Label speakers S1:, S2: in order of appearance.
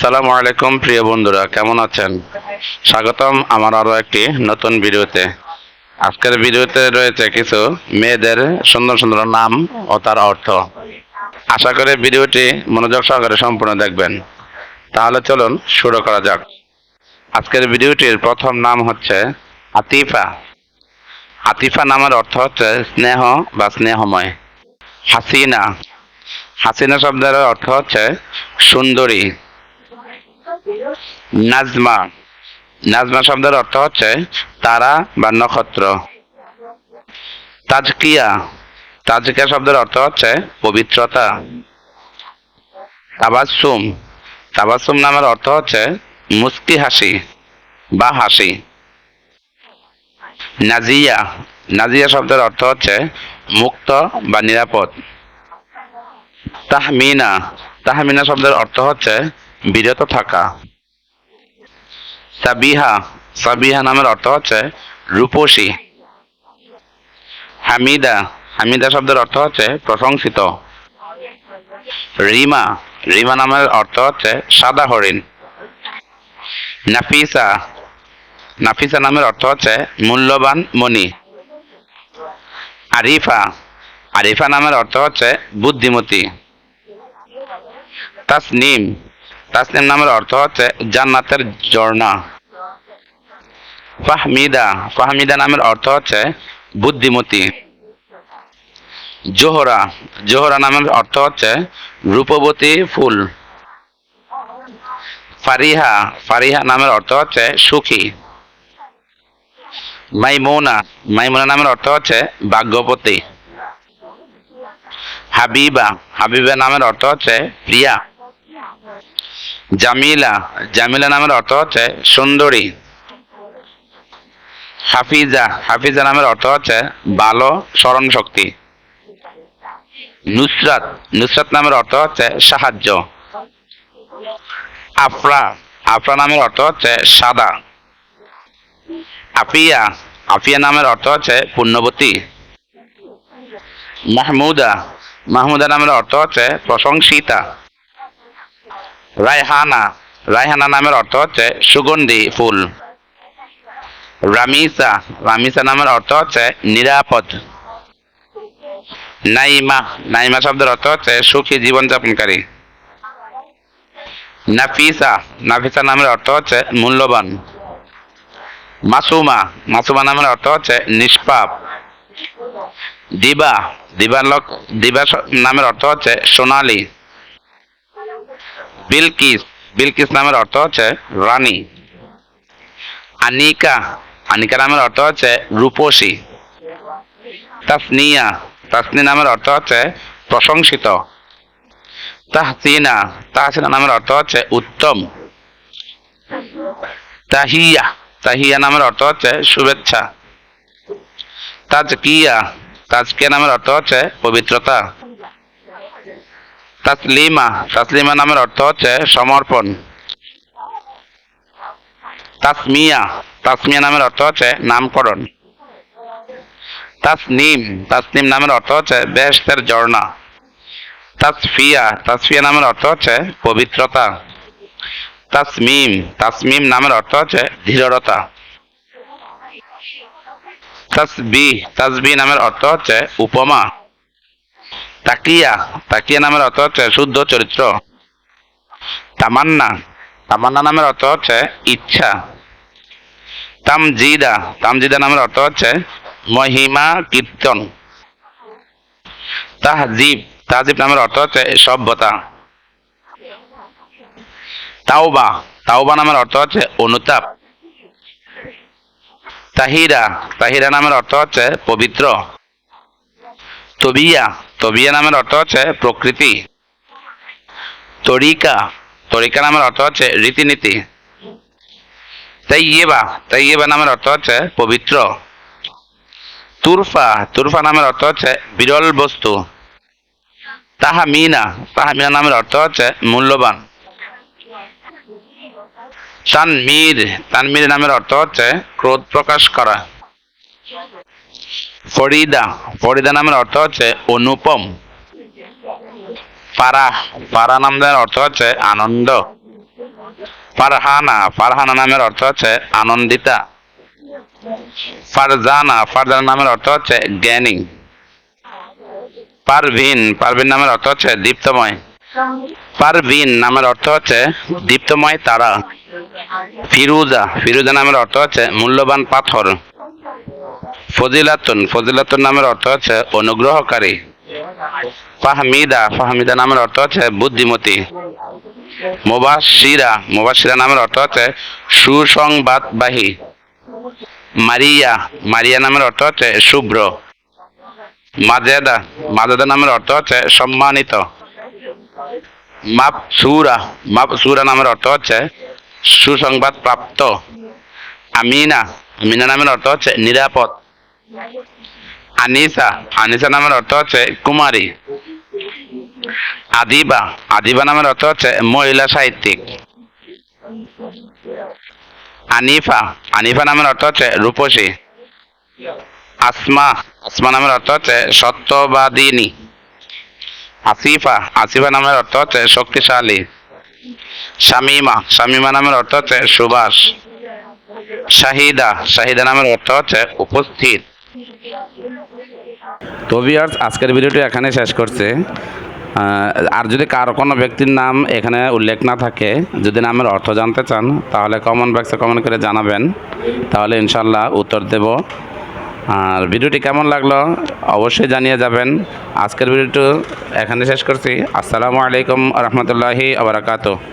S1: আসসালামু আলাইকুম, প্রিয় বন্ধুরা, কেমন আছেন? স্বাগতম আমার আরও একটি নতুন ভিডিওতে। আজকের ভিডিওতে রয়েছে কিছু মেয়েদের সুন্দর সুন্দর নাম ও তার অর্থ। আশা করি ভিডিওটি মনোযোগ সহকারে সম্পূর্ণ দেখবেন। তাহলে চলুন শুরু করা যাক। আজকের ভিডিওটির প্রথম নাম হচ্ছে আতিফা। আতিফা নামের অর্থ হচ্ছে স্নেহ বা স্নেহময়। হাসিনা। হাসিনা শব্দের অর্থ হচ্ছে সুন্দরী। নাজমা। নাজমা শব্দের অর্থ হচ্ছে তারা বা নক্ষত্র। তাজকিয়া। তাজকিয়া শব্দের অর্থ হচ্ছে পবিত্রতা। তাবাসুম তাবাসুম নামের অর্থ হচ্ছে মুস্কি হাসি বা হাসি। নাজিয়া। নাজিয়া শব্দের অর্থ হচ্ছে মুক্ত বা নিরাপদ। তাহমিনা। তাহমিনা শব্দের অর্থ হচ্ছে বিরত থাকা। সাবিহা সাবিহা নামের অর্থ হচ্ছে রূপসী। হামিদা হামিদা শব্দের অর্থ হচ্ছে প্রশংসিত। রিমা রিমা নামের অর্থ হচ্ছে সাদা হরিণ। নাফিসা নাফিসা নামের অর্থ হচ্ছে মূল্যবান মণি। আরিফা আরিফা নামের অর্থ হচ্ছে বুদ্ধিমতী। তাসনিম তাসনিম নামের অর্থ হচ্ছে জান্নাতের ঝর্ণা। ফাহমিদা ফাহমিদা নামের অর্থ হচ্ছে বুদ্ধিমতী। জোহরা জোহরা নামের অর্থ হচ্ছে রূপবতী ফুল। ফারিহা ফারিহা নামের অর্থ হচ্ছে সুখী। মাইমুনা মাইমুনা নামের অর্থ হচ্ছে ভাগ্যবতী হাবিবা হাবিবা নামের অর্থ হচ্ছে প্রিয়া। জামিলা জামিলা নামের অর্থ হচ্ছে সুন্দরী। হাফিজা হাফিজা নামের অর্থ হচ্ছে ভালো স্মরণ শক্তি নুসরাত নুসরাত নামের অর্থ হচ্ছে সাহায্য। আফরা আফরা নামের অর্থ হচ্ছে সাদা। আফিয়া আফিয়া নামের অর্থ হচ্ছে পুণ্যবতী মাহমুদা মাহমুদা নামের অর্থ হচ্ছে প্রশংসিতা। রায়হানা রায়হানা নামের অর্থ হচ্ছে সুগন্ধি ফুল। রামিসা রামিসা নামের অর্থ হচ্ছে নিরাপদ। নাইমা নাইমা শব্দের অর্থ হচ্ছে সুখী জীবনযাপনকারী। নাফিসা নাফিসা নামের অর্থ হচ্ছে মূল্যবান। মাসুমা মাসুমা নামের অর্থ হচ্ছে নিষ্পাপ। দিবা, দিবার লোক দিবা নামের অর্থ হচ্ছে সোনালী। বিলকিস বিলকিস নামের অর্থ হচ্ছে রানী। আনিকা আনিকা নামের অর্থ হচ্ছে রূপসী। তাসনিয়া, তাসনি নামের অর্থ হচ্ছে প্রশংসিত। তাহসিনা তাহসিনা নামের অর্থ হচ্ছে উত্তম। তাহিয়া তাহিয়া নামের অর্থ হচ্ছে শুভেচ্ছা। তাজকিয়া তাজকিয়া নামের অর্থ হচ্ছে পবিত্রতা। তাসলিমা তাসলিমা নামের অর্থ হচ্ছে সমর্পণ। তাসমিয়া তাসমিয়া নামের অর্থ হচ্ছে নামকরণ। তাসনিম তাসনিম নামের অর্থ হচ্ছে বেহেশতের ঝর্ণা। তাসফিয়া তাসফিয়া নামের অর্থ হচ্ছে পবিত্রতা। তাসমিম তাসমিম নামের অর্থ হচ্ছে দৃঢ়তা তাসবি তাসবি নামের অর্থ হচ্ছে উপমা। তাকিয়া তাকিয়া নামের অর্থ হচ্ছে শুদ্ধ চরিত্র। তামান্না তামান্না নামের অর্থ হচ্ছে ইচ্ছা। তামজিদা তামজিদা নামের অর্থ হচ্ছে মহিমা কীর্তন। তাহজিব তাহজিব নামের অর্থ হচ্ছে সভ্যতা। তাওবা তাওবা নামের অর্থ হচ্ছে অনুতাপ। তাহিরা তাহিরা নামের অর্থ হচ্ছে পবিত্র। তবিয়া তবিয়া নামের অর্থ হচ্ছে প্রকৃতি। তরিকা তরিকা নামের অর্থ হচ্ছে রীতিনীতি। তাইয়েবা তাইয়েবা নামের অর্থ হচ্ছে পবিত্র। তুরফা তুরফা নামের অর্থ হচ্ছে বিরল বস্তু। তাহামিনা তাহামিনা নামের অর্থ হচ্ছে মূল্যবান। তানমীর তানমীর নামের অর্থ হচ্ছে ক্রোধ প্রকাশ করা। ফরিদা ফরিদা নামের অর্থ হচ্ছে অনুপম। ফারাহ ফারা নামের অর্থ হচ্ছে আনন্দ। ফারহানা ফারহানা নামের অর্থ হচ্ছে আনন্দিতা। ফারজানা ফারজানা নামের অর্থ হচ্ছে জ্ঞানী। পারভিন পারভিন নামের অর্থ হচ্ছে দীপ্তময়। পারভিন নামের অর্থ হচ্ছে দীপ্তময় তারা। ফিরুজা ফিরুজা নামের অর্থ হচ্ছে মূল্যবান পাথর। ফজিলাতুন ফজিলাতুন নামের অর্থ হচ্ছে অনুগ্রহকারী। ফাহমিদা ফাহমিদা নামের অর্থ হচ্ছে বুদ্ধিমতী। মুবাশিরা মুবাশিরা নামের অর্থ হচ্ছে সুসংবাদবাহী। মারিয়া মারিয়া নামের অর্থ হচ্ছে শুভ্র। মাজেদা মাজেদা নামের অর্থ হচ্ছে সম্মানিত। মাপসুরা মাপসুরা নামের অর্থ হচ্ছে সুসংবাদ প্রাপ্ত আমিনা আমিনা নামের অর্থ হচ্ছে নিরাপদ। আনিসা আনিসা নামের অর্থ হচ্ছে কুমারী। আদিবা আদিবা নামের অর্থ হচ্ছে মহিলা সাহিত্যিক। আনিফা আনিফা নামের অর্থ হচ্ছে রূপসী। আসমা আসমা নামের অর্থ হচ্ছে সত্যবাদিনী। আসিফা আসিফা নামের অর্থ হচ্ছে শক্তিশালী। শামিমা শামিমা নামের অর্থ হচ্ছে সুবাস শাহিদা শাহিদা নামের অর্থ হচ্ছে উপস্থিত। তো ভিউয়ার্স আজকের ভিডিওটি এখানে শেষ করছে। আর যদি কারও কোনো ব্যক্তির নাম এখানে উল্লেখ না থাকে, যদি নামের অর্থ জানতে চান, তাহলে কমেন্ট বক্সে কমেন্ট করে জানাবেন। তাহলে ইনশাল্লাহ উত্তর দেব। আর ভিডিওটি কেমন লাগল অবশ্যই জানিয়ে যাবেন। আজকের ভিডিওটি এখানে শেষ করছি। আসসালামু আলাইকুম রহমতুল্লাহি আবরাকাতু